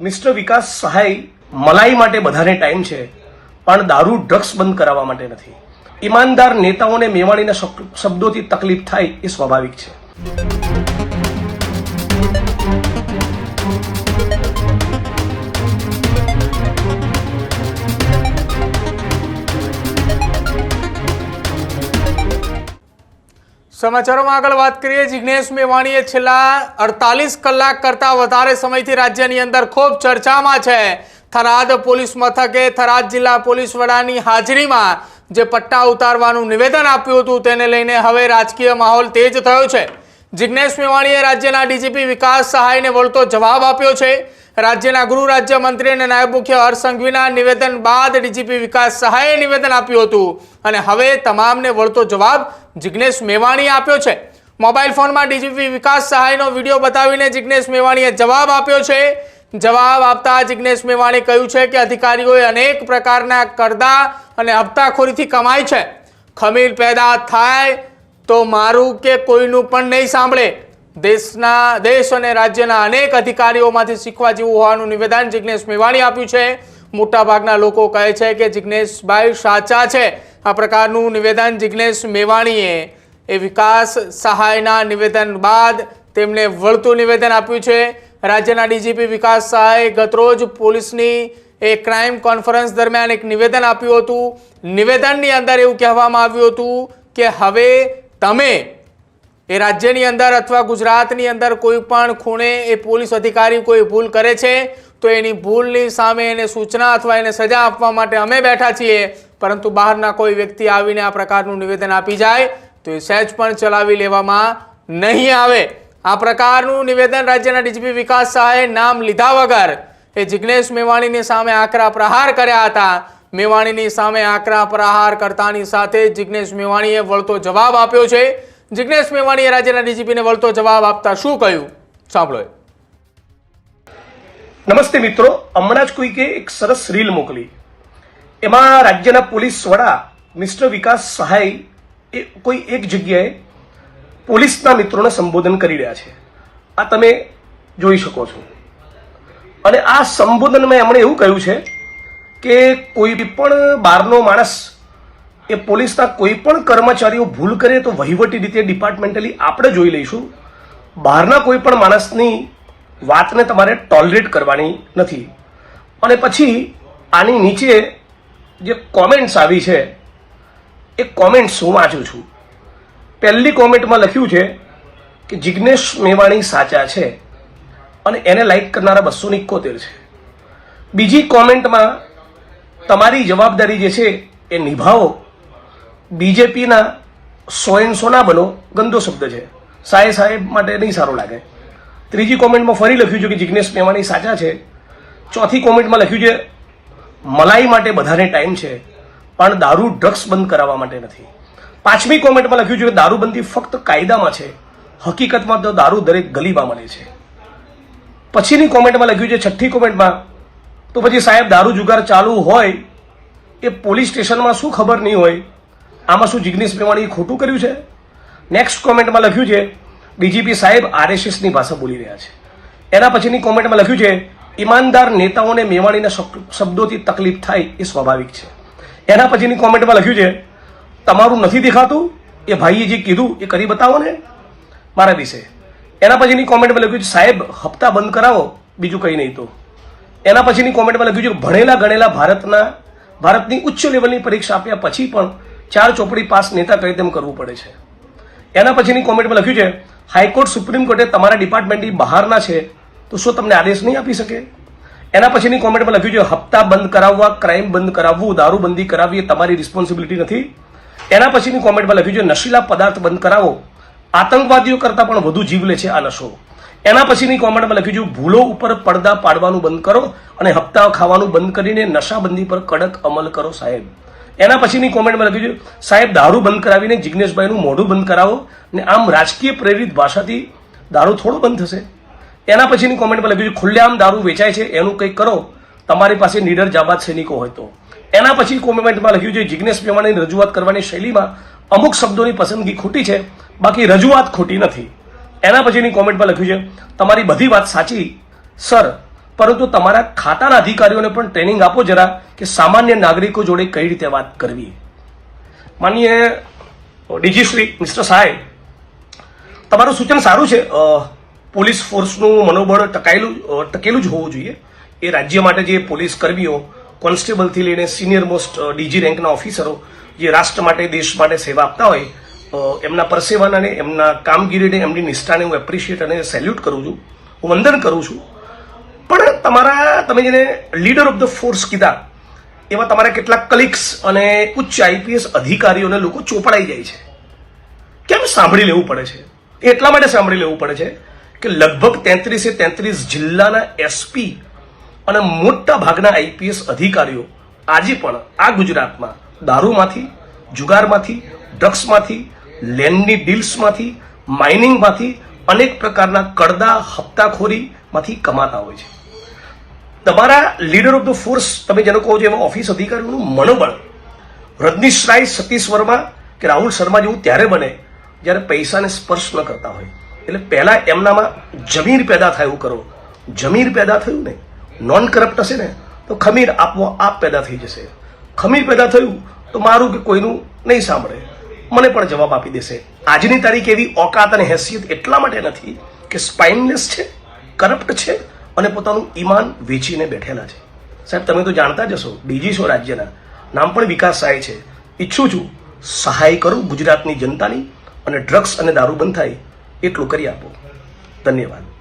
Mister વિકાસ સહાય મલાઈ માટે બધાને ટાઈમ છે, પણ દારૂ ડ્રગ્સ બંધ કરાવવા માટે નથી. ઈમાનદાર નેતાઓને મેવાણીના શબ્દોથી તકલીફ થાય એ સ્વાભાવિક છે. સમાચારોમાં આગળ વાત કરીએ. જિજ્ઞેશ મેવાણીએ છેલ્લા અડતાલીસ કલાક કરતા વધારે સમયથી રાજ્યની અંદર ખૂબ ચર્ચામાં છે. થરાદ પોલીસ મથકે, થરાદ જિલ્લા પોલીસ વડાની હાજરીમાં જે પટ્ટા ઉતારવાનું નિવેદન આપ્યું હતું તેને લઈને હવે રાજકીય માહોલ તેજ થયો છે. જિજ્ઞેશ મેવાણીએ રાજ્યના ડીજીપી વિકાસ સહાયને વળતો જવાબ આપ્યો છે. રાજ્યના ગૃહ રાજ્યમંત્રી અને નાયબ મુખ્ય હર્ષ નિવેદન બાદ ડીજીપી વિકાસ સહાયે નિવેદન આપ્યું હતું. અને હવે તમામને વળતો જવાબ જિજ્ઞેશ મેવાણીએ આપ્યો છે. મોબાઈલ ફોનમાં ડીજીપી વિકાસ સહાયનો વીડિયો બતાવીને જિજ્ઞેશ મેવાણીએ જવાબ આપ્યો છે. જવાબ આપતા જિજ્ઞેશ મેવાણી કહ્યું છે કે અધિકારીઓએ અનેક પ્રકારના કરદા અને હપ્તાખોરીથી કમાય છે. ખમીર પેદા થાય તો મારું કે કોઈનું પણ નહીં સાંભળે. દેશના, દેશ અને રાજ્યના અનેક અધિકારીઓમાંથી શીખવા જેવું હોવાનું નિવેદન જિજ્ઞેશ મેવાણી આપ્યું છે. મોટાભાગના લોકો કહે છે કે જિજ્ઞેશભાઈ સાચા છે. આ પ્રકારનું નિવેદન જિજ્ઞેશ મેવાણીએ. એ વિકાસ સહાયના નિવેદન બાદ તેમને વળતું નિવેદન આપ્યું છે. રાજ્યના ડીજીપી વિકાસ સહાય ગતરોજ પોલીસની એ ક્રાઇમ કોન્ફરન્સ દરમિયાન એક નિવેદન આપ્યું હતું. નિવેદનની અંદર એવું કહેવામાં આવ્યું હતું કે હવે તમે એ રાજ્યની અંદર અથવા ગુજરાતની અંદર કોઈ પણ ખૂણે એ પોલીસ અધિકારી કોઈ ભૂલ કરે છે, તો એની ભૂલની સામે એને સૂચના અથવા એને સજા આપવા માટે અમે બેઠા છીએ, પરંતુ બહારના કોઈ વ્યક્તિ આવીને આ પ્રકારનું નિવેદન આપી જાય, તો એ સહેજ પણ ચલાવી લેવામાં નહીં આવે. આ પ્રકારનું નિવેદન રાજ્યના ડીજીપી વિકાસ શાહે નામ લીધા વગર એ જિજ્ઞેશ મેવાણીની સામે આકરા પ્રહાર કર્યા હતા. મેવાણીની સામે આકરા પ્રહાર કરતાની સાથે જિજ્ઞેશ મેવાણીએ વળતો જવાબ આપ્યો છે. જિજ્ઞેશ મેવાણીએ રાજ્યના ડીજીપીને વળતો જવાબ આપતા શું કહ્યું? સાંભળો નમસ્તે મિત્રો, હમણાં જ કોઈકે એક સરસ રીલ મોકલી. એમાં રાજ્યના પોલીસ વડા મિસ્ટર વિકાસ સહાય એ કોઈ એક જગ્યાએ પોલીસના મિત્રોને સંબોધન કરી રહ્યા છે. આ તમે જોઈ શકો છો. અને આ સંબોધનમાં એમણે એવું કહ્યું છે કે કોઈ પણ બહારનો માણસ એ પોલીસના કોઈ પણ કર્મચારીઓ ભૂલ કરે તો વહીવટી રીતે ડિપાર્ટમેન્ટલી આપણે જોઈ લઈશું. બહારના કોઈ પણ માણસની વાતને તમારે ટોલરેટ કરવાની નથી. અને પછી આની નીચે જે કોમેન્ટ્સ આવી છે, એ કોમેન્ટ્સ હું વાંચું છું. પહેલી કોમેન્ટમાં લખ્યું છે કે જિજ્ઞેશ મેવાણી સાચા છે અને એને લાઈક કરનારા બસો ઇકોતેર છે. બીજી કોમેન્ટમાં તમારી જવાબદારી જે છે એ નિભાવો. બીજેપીના સો એન સો ના બનો, ગંદો શબ્દ છે. સાહેબ સાહેબ માટે નહીં સારું લાગે. ત્રીજી કોમેન્ટમાં ફરી લખ્યું છે કે જિજ્ઞેશ મેવાણી સાચા છે. ચોથી કોમેન્ટમાં લખ્યું છે, મલાઈ માટે બધાને ટાઈમ છે, પણ દારૂ, ડ્રગ્સ બંધ કરાવવા માટે નથી. પાંચમી કોમેન્ટમાં લખ્યું છે કે દારૂબંધી ફક્ત કાયદામાં છે. હકીકતમાં તો દારૂ દરેક ગલીમાં મળે છે. પછીની કોમેન્ટમાં લખ્યું છે, છઠ્ઠી કોમેન્ટમાં, તો પછી સાહેબ, દારૂ જુગાર ચાલુ હોય, એ પોલીસ સ્ટેશનમાં શું ખબર નહીં હોય? આમાં શું જિગ્નેશ મેવાણીએ ખોટું કર્યું છે? નેક્સ્ટ કોમેન્ટમાં લખ્યું છે, ડીજીપી સાહેબ આરએસએસની ભાષા બોલી રહ્યા છે. એના પછીની કોમેન્ટમાં લખ્યું છે, ઈમાનદાર નેતાઓને મેવાણીના શબ્દોથી તકલીફ થાય એ સ્વાભાવિક છે. એના પછીની કોમેન્ટમાં લખ્યું છે, તમારું નથી દેખાતું? એ ભાઈએ જે કીધું એ કરી બતાવો ને. મારા વિશે. એના પછીની કોમેન્ટમાં લખ્યું છે, સાહેબ, હપ્તા બંધ કરાવો, બીજું કંઈ નહીં તો. એના પછીની કોમેન્ટમાં લખ્યું છે, ભણેલા ગણેલા ભારતના, ભારતની ઉચ્ચ લેવલની પરીક્ષા આપ્યા પછી પણ ચાર ચોપડી પાસ નેતા કહે તેમ કરવું પડે છે? એના પછીની કોમેન્ટમાં લખ્યું છે, હાઈકોર્ટ સુપ્રીમ કોર્ટે તમારા ડિપાર્ટમેન્ટની બહારના છે, તો શું તમને આદેશ નહીં આપી શકે? એના પછીની કોમેન્ટમાં લખ્યું છે, હપ્તા બંધ કરાવવા, ક્રાઇમ બંધ કરાવવું, દારૂબંધી કરાવવી એ તમારી રિસ્પોન્સિબિલિટી નથી. એના પછીની કોમેન્ટમાં લખ્યું છે, નશીલા પદાર્થ બંધ કરાવો, આતંકવાદીઓ કરતાં પણ વધુ જીવ લે છે આ નશો. એના પછીની કોમેન્ટમાં લખ્યું છે, ભૂલો ઉપર પડદા પાડવાનું બંધ કરો અને હપ્તા ખાવાનું બંધ કરીને નશાબંધી પર કડક અમલ કરો સાહેબ. એના પછીની કોમેન્ટમાં લખ્યું છે, સાહેબ, દારૂ બંધ કરાવીને જિજ્ઞેશભાઈનું મોઢું બંધ કરાવો ને આમ રાજકીય પ્રેરિત ભાષાથી દારૂ થોડો બંધ થશે. એના પછીની કોમેન્ટમાં લખ્યું છે, ખુલ્લેઆમ દારૂ વેચાય છે, એનું કંઈક કરો. તમારી પાસે નીડર જાબાદ સૈનિકો હોય તો. એના પછી કોમેન્ટમાં લખ્યું છે જિજ્ઞેશ મેવાણીની રજૂઆત કરવાની શૈલીમાં અમુક શબ્દોની પસંદગી ખોટી છે, બાકી રજૂઆત ખોટી નથી. એના પછીની કોમેન્ટમાં લખ્યું છે, તમારી બધી વાત સાચી, સર, પરંતુ તમારા ખાતાના અધિકારીઓને પણ ટ્રેનિંગ આપો જરા. કે સામાન્ય નાગરિકો જોડે કઈ રીતે વાત કરવી? માનીએ ડીજીશ્રી મિસ્ટર સાહેબ, તમારું સૂચન સારું છે? પોલીસ ફોર્સનું મનોબળ ટકાયેલું ટકેલું જ હોવું જોઈએ. એ રાજ્ય માટે જે પોલીસ કર્મીઓ, કોન્સ્ટેબલથી લઈને સિનિયર મોસ્ટ ડીજી રેન્કના ઓફિસરો જે રાષ્ટ્ર માટે, દેશ માટે સેવા આપતા હોય એમના પરસેવાને એમના કામગીરીને, એમની નિષ્ઠાને હું એપ્રિશિએટ અને સેલ્યુટ કરું છું. હું વંદન કરું છું. પણ તમારા, તમે જેને લીડર ઓફ ધ ફોર્સ કીધા એવા તમારા કેટલાક કલિક્સ અને ઉચ્ચ આઈપીએસ અધિકારીઓને લોકો ચોપડાઈ જાય છે. કેમ સાંભળી લેવું પડે છે? એટલા માટે સાંભળી લેવું પડે છે કે લગભગ તેત્રીસે તેત્રીસ જિલ્લાના એસપી અને મોટા ભાગના આઈપીએસ અધિકારીઓ આજે પણ આ ગુજરાતમાં દારૂમાંથી, જુગારમાંથી, ડ્રગ્સમાંથી, લેન્ડની ડીલ્સમાંથી, માઇનિંગમાંથી અનેક પ્રકારના કડદા હપ્તાખોરીમાંથી કમાતા હોય છે. તમારા લીડર ઓફ ધ ફોર્સ તમે જેને કહો છો એમાં ઓફિસ અધિકારીઓનું મનોબળ. રજનીશ રાય, સતીશ વર્મા કે રાહુલ શર્મા જેવું ત્યારે બને જ્યારે પૈસાને સ્પર્શ ન કરતા હોય. એટલે પહેલાં એમનામાં જમીર પેદા થાય એવું કરો. જમીર પેદા થયું ને નોન કરપ્ટ હશે ને, તો ખમીર આપવો આપ પેદા થઈ જશે. ખમીર પેદા થયું તો મારું કે કોઈનું નહીં સાંભળે. મને પણ જવાબ આપી દેશે. આજની તારીખ એવી ઓકાત અને હેસિયત એટલા માટે નથી કે સ્પાઇનલેસ છે કરપ્ટ છે અને પોતાનું ઈમાન વેચીને બેઠેલા છે. સાહેબ, તમે તો જાણતા જ હશો, ડીજી છો રાજ્યના. નામ પણ વિકાસ સહાય છે. ઈચ્છું છું, સહાય કરું ગુજરાતની જનતાની અને ડ્રગ્સ અને દારૂ બંધ થાય એટલું કરી આપો. ધન્યવાદ.